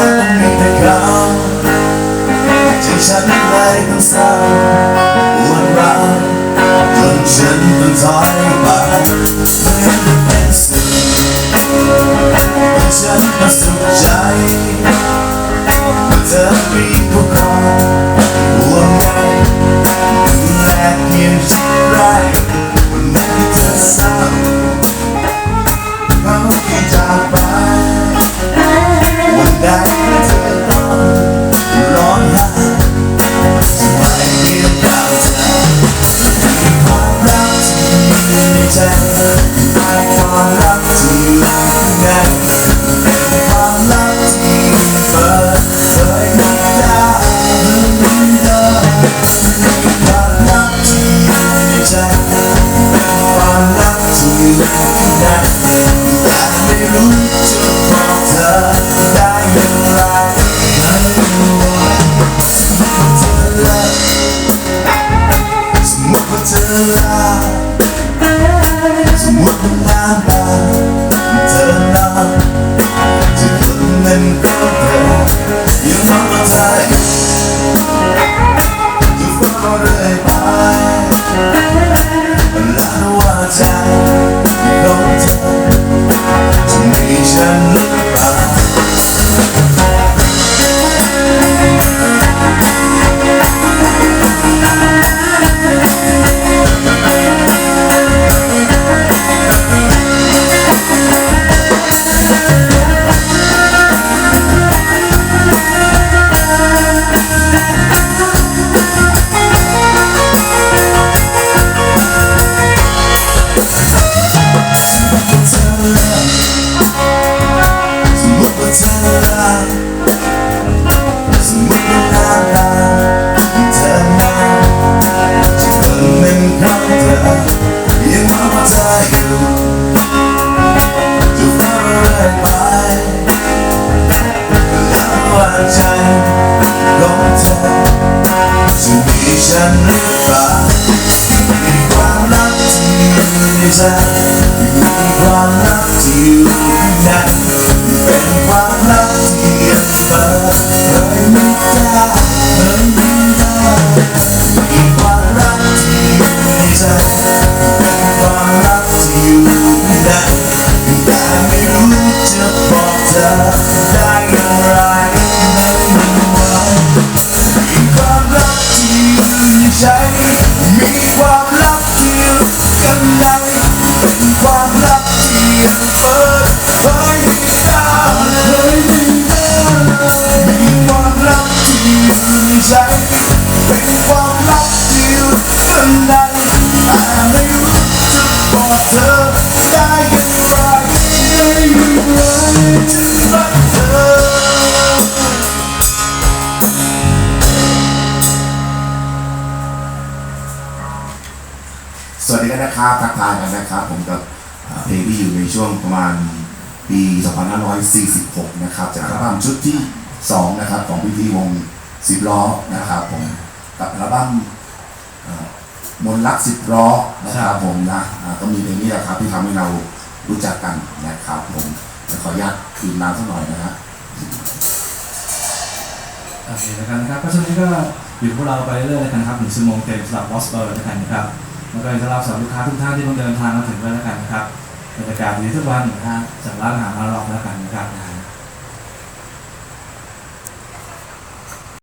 แต่เขาที่ฉันไร้องเศร้าวัรักจนฉันต้องถอยไป สมมติว่าเธ สวัสดีกันนะครับทักทายกันนะครับผมกับ เพลงที่อยู่ในช่วงประมาณปี 2546 นะครับ จากอัลบั้มชุดที่ 2 นะครับ ของพิธีวงสิบล้อนะครับผมกับอัลบั้มมนต์รักสิบล้อนะครับผมนะก็มีเพลงนี้แหละครับ ที่ทำให้เรารู้จักกันนะครับผมจะขออนุญาตคืนน้ำสักหน่อยนะฮะโอเคนะครับก็ช่วงนี้ก็อยู่พวกเราไปเรื่อยๆแล้วกันะครับหนึ่งชั่วโมงเต็มสำหรับวอสเบอร์นะครับ แล้วก็สำหรับสำหรับลูกค้าทุกท่านที่ต้องเดินทางมาถึงด้วยแล้วกันนะครับบรรยากาศดีทุกวันนะฮะจากร้านอาหารร้านเราแล้วกันนะครับ